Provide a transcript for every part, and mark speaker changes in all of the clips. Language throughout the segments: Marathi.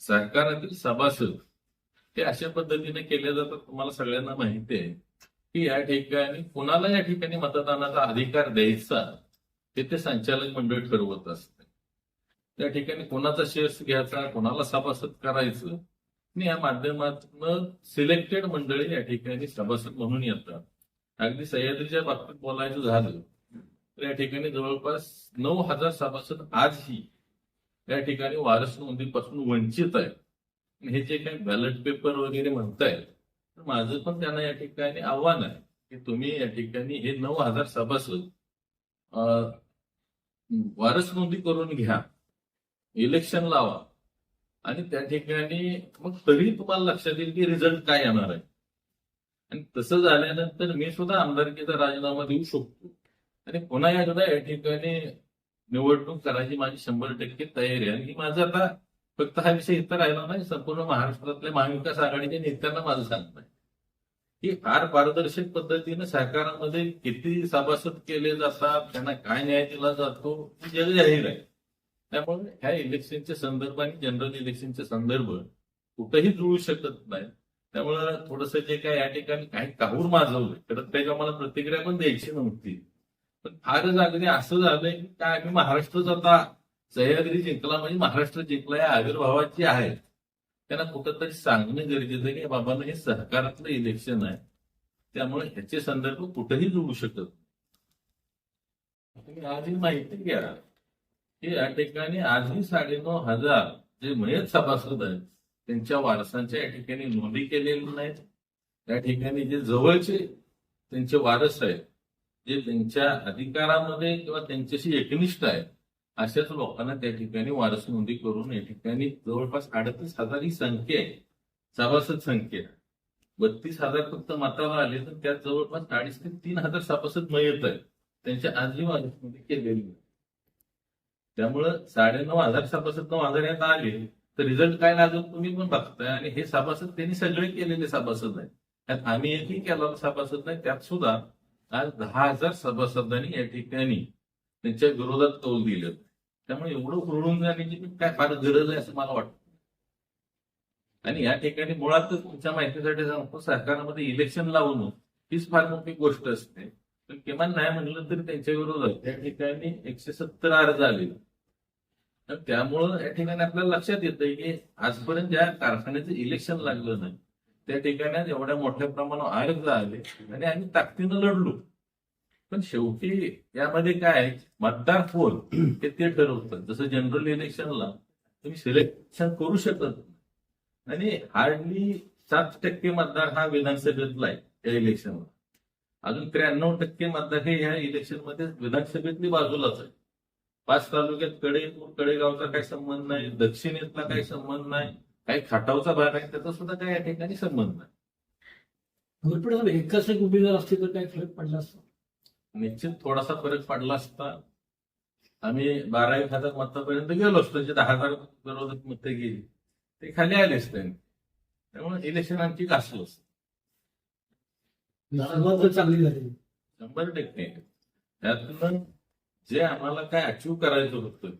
Speaker 1: सहकारातील सभासद हे अशा पद्धतीने केले जातात तुम्हाला सगळ्यांना माहिती आहे की या ठिकाणी कुणाला या ठिकाणी मतदानाचा अधिकार द्यायचा ते ते संचालक मंडळ ठरवत असते. त्या ठिकाणी कोणाचा शेअर्स घ्यायचा कोणाला सभासद करायचं आणि या माध्यमातून सिलेक्टेड मंडळी या ठिकाणी सभासद म्हणून येतात. अगदी सह्याद्रीच्या बाबतीत बोलायचं झालं तर या ठिकाणी जवळपास नऊ हजार सभासद आजही त्या ठिकाणी वारस नोंदीपासून वंचित आहे हे जे काही बॅलेट पेपर वगैरे म्हणतायत तर माझं पण त्यांना या ठिकाणी आव्हान आहे की तुम्ही या ठिकाणी हे नऊ हजार सभासद वारस नोंदी करून घ्या इलेक्शन लावा. आणि त्या ठिकाणी मग तरी तुम्हाला लक्षात येईल की रिझल्ट काय येणार आहे. आणि तसं झाल्यानंतर मी सुद्धा आमदारकीचा राजीनामा देऊ शकतो. आणि पुन्हा एकदा या ठिकाणी निवडणूक करायची माझी शंभर टक्के तयारी आहे. आणि ही माझं आता फक्त हा विषय इथं राहिला नाही संपूर्ण महाराष्ट्रातल्या महाविकास आघाडीच्या नेत्यांना माझं सांगणं आहे की फार पारदर्शक पद्धतीनं सहकारामध्ये किती सभासद केले जातात त्यांना काय न्याय दिला जातो हे जग जाहीर आहे. त्यामुळे ह्या इलेक्शनच्या संदर्भ आणि जनरल इलेक्शनचे संदर्भ कुठेही जुळू शकत नाही. त्यामुळे थोडस जे काय या ठिकाणी काही काहूर माजवलं तर त्याच्या मला प्रतिक्रिया पण द्यायची नव्हती. फारच अगदी असं झालंय की काय आम्ही महाराष्ट्रच आता सह्याद्री जिंकला म्हणजे महाराष्ट्र जिंकला या आविर्भावाची आहे. त्यांना कुठंतरी सांगणं गरजेचं आहे की बाबांना हे सहकारातलं इलेक्शन आहे. त्यामुळे ह्याचे संदर्भ कुठेही जुळू शकत आजही माहिती घ्या. की या ठिकाणी आजही साडेनऊ हजार जे मयत सभासद आहेत त्यांच्या वारसांच्या या ठिकाणी नोंदी केलेल्या नाहीत. त्या ठिकाणी जे जवळचे त्यांचे वारस आहेत जे त्यांच्या अधिकारामध्ये किंवा त्यांच्याशी एकनिष्ठ आहेत अशाच लोकांना त्या ठिकाणी वारस नोंदी करून या ठिकाणी जवळपास अडतीस हजार ही संख्या आहे. सभासद संख्या. बत्तीस हजार फक्त मताला आले तर त्यात जवळपास अडीच ते तीन हजार सभासद मयत आहेत. त्यांच्या आजही वारस नोंदी केलेली त्यामुळं साडेनऊ हजार सभासद नऊ हजार यात आले तर रिझल्ट काय लागेल तुम्ही पण बघताय. आणि हे सभासद त्यांनी सगळे केलेले सभासद आहेत. त्यात आम्ही एकही केलेला सभासद नाही त्यात सुद्धा आज दहा हजार सभासदांनी या ठिकाणी त्यांच्या विरोधात कौल दिलं. त्यामुळे एवढं हुरळून जाण्याची काय फार गरज आहे असं मला वाटतं. आणि या ठिकाणी मुळातच तुमच्या माहितीसाठी सांगतो सरकारमध्ये इलेक्शन लावणं हीच फार मोठी गोष्ट असते. पण किमान नाही म्हणलं तरी त्यांच्या विरोधात त्या ठिकाणी एकशे सत्तर अर्ज आले तर त्यामुळं या ठिकाणी आपल्याला लक्षात येतंय की आजपर्यंत ज्या कारखान्याचं इलेक्शन लागलं नाही त्या ठिकाणी आज एवढ्या मोठ्या प्रमाणावर अर्ज आले आणि आम्ही ताकदीनं लढलो. पण शेवटी यामध्ये काय आहे, मतदार कोण हे ते ठरवतात जसं जनरल इलेक्शनला तुम्ही सिलेक्शन करू शकत नाही. आणि हार्डली सात टक्के मतदार हा विधानसभेतला आहे या इलेक्शनला अजून त्र्याण्णव टक्के मतदार हे ह्या इलेक्शनमध्ये विधानसभेतली बाजूलाच आहे पाच तालुक्यात कडे कडेगावचा काही संबंध नाही. दक्षिणेतला काही संबंध नाही. काही खटावचा भाग आहे त्याचा सुद्धा काही या ठिकाणी संबंध नाही.
Speaker 2: भरपूर एकाच एक उमेदवार असते तर काय फरक पडला असता?
Speaker 1: निश्चित थोडासा फरक पडला असता. आम्ही बारा एक हजार मतापर्यंत गेलो असतो म्हणजे दहा हजार विरोधक मतं गेली ते खाली आलेच त्यांनी त्यामुळे इलेक्शन आमची घासलो असतं.
Speaker 2: चांगली झाली.
Speaker 1: शंभर टक्के. त्यातून जे आम्हाला काय अचीव करायचं होतं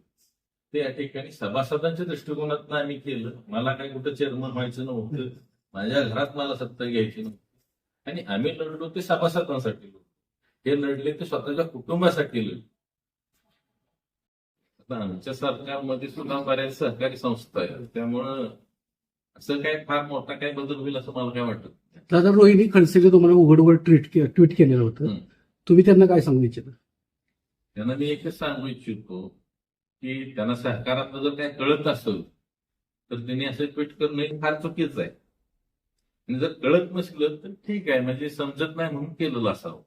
Speaker 1: ते या ठिकाणी सभासदांच्या दृष्टिकोनातून आम्ही केलं. मला काय कुठं चेअरमन व्हायचं नव्हतं. माझ्या घरात मला सत्ता घ्यायची नव्हती. आणि आम्ही लढलो ते सभासदांसाठी हे लढले ते स्वतःच्या कुटुंबासाठी लढले. आता आमच्या सरकारमध्ये सुद्धा बऱ्याच सहकारी संस्था आहेत. त्यामुळं असं काय फार मोठा काय बदल होईल असं मला काय वाटत.
Speaker 2: दादा रोहिणी खडसेने तुम्हाला उघड उघड ट्विट ट्विट केलेलं होतं. तुम्ही त्यांना काय सांगू इच्छिता?
Speaker 1: त्यांना मी एकच सांगू इच्छितो. की त्यांना सहकारात जर काय कळत असेल तर त्यांनी असं ट्विट करणं हे फार चुकीचं आहे. आणि जर कळत नसलं तर ठीक आहे म्हणजे समजत नाही म्हणून केलेलं असावं.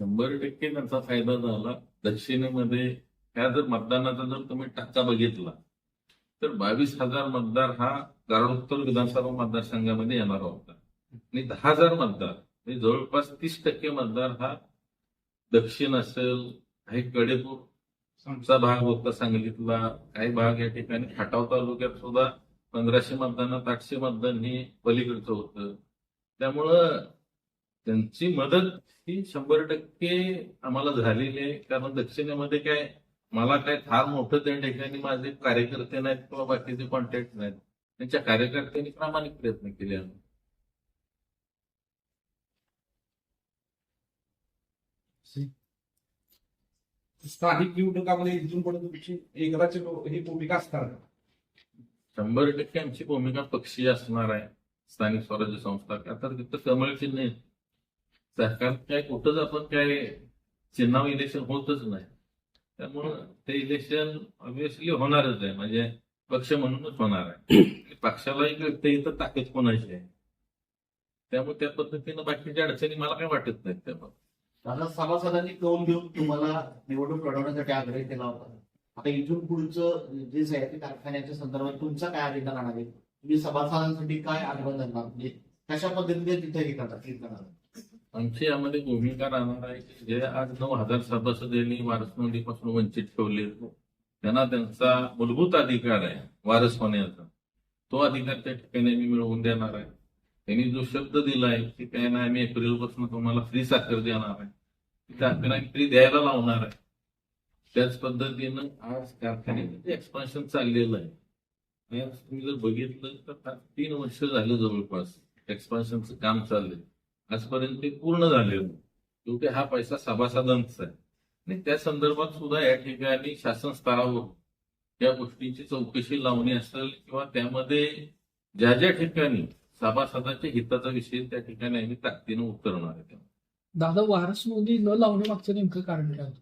Speaker 1: शंभर टक्के त्यांचा फायदा झाला. दक्षिणेमध्ये ह्या जर मतदानाचा जर तुम्ही टक्का बघितला तर बावीस हजार मतदार हा कारणोत्तर विधानसभा मतदारसंघामध्ये येणार होता. आणि दहा हजार मतदार म्हणजे जवळपास तीस टक्के मतदार हा दक्षिण असेल काही कडेपूरचा भाग होता सांगलीतला काही भाग या ठिकाणी खटाव तालुक्यात सुद्धा पंधराशे मतदानात आठशे मतदान हे पलीकडचं होतं. त्यामुळं त्यांची मदत ही शंभर टक्के आम्हाला झालेली आहे. कारण दक्षिणेमध्ये काय मला काय फार मोठं त्या ठिकाणी माझे कार्यकर्ते नाहीत किंवा बाकीचे कॉन्टॅक्ट नाहीत. त्यांच्या कार्यकर्त्यांनी प्रामाणिक प्रयत्न केले आम्ही.
Speaker 3: स्थानिक निवडणुकामध्ये इथून पुढे तुमची एकदाची ही भूमिका असणार
Speaker 1: शंभर टक्के आमची भूमिका पक्षीय असणार आहे. स्थानिक स्वराज्य संस्था का तर तिथं कमळ चिन्ह आहे. सरकार काय कुठंच आपण काय चिन्हावर इलेक्शन होतच नाही. त्यामुळं ते इलेक्शन ऑब्विसली होणारच आहे. म्हणजे पक्ष म्हणूनच होणार आहे. आणि पक्षालाही कळतं इथं ताकद कोणाची आहे? त्यामुळे त्या पद्धतीनं बाकीच्या अडचणी मला काही वाटत नाहीत त्यामुळे
Speaker 4: दादा सभासदांनी कौल घेऊन तुम्हाला निवडणूक लढवण्यासाठी आग्रह केला होता. आता इथून पुढचं जे साहित्य कारखान्याच्या संदर्भात तुमचा काय अजेंडा राहणार आहे? तुम्ही सभासदांसाठी काय आग्रह धरणार? म्हणजे कशा पद्धतीने तिथे हे करणार? हे करणार?
Speaker 1: आमची यामध्ये भूमिका राहणार आहे की जे आज नऊ हजार सभासदांनी वारस नोंदीपासून वंचित ठेवले त्यांना त्यांचा मूलभूत अधिकार आहे वारस होण्याचा. तो अधिकार त्या ठिकाणी मी मिळवून देणार आहे. त्यांनी जो शब्द दिला आहे की काय नाही आम्ही एप्रिलपासून तुम्हाला फ्री साखर देणार आहे. ती द्यायला लावणार आहे. त्याच पद्धतीनं आज कारखान्यामध्ये एक्सपान्शन चाललेलं आहे. आज तुम्ही जर बघितलं तर तीन वर्ष झालं जवळपास एक्सपान्शनचं काम चाललंय. आजपर्यंत ते पूर्ण झालेलं शेवटी हा पैसा सभासदांचा आहे. आणि त्या संदर्भात सुद्धा या ठिकाणी शासन स्तरावर या गोष्टींची चौकशी लावणी असेल किंवा त्यामध्ये ज्या ज्या ठिकाणी सभासदाच्या हिताचा विषय त्या ठिकाणी आम्ही ताकदीनं उतरणार आहे.
Speaker 5: दादा वारस नोंदी न लावण्यामागचं नेमकं कारण काय होतं?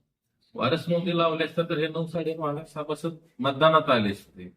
Speaker 1: वारस नोंदी लावल्या तर हे नऊ साडे नऊ हजार सभासद मतदानात आले असते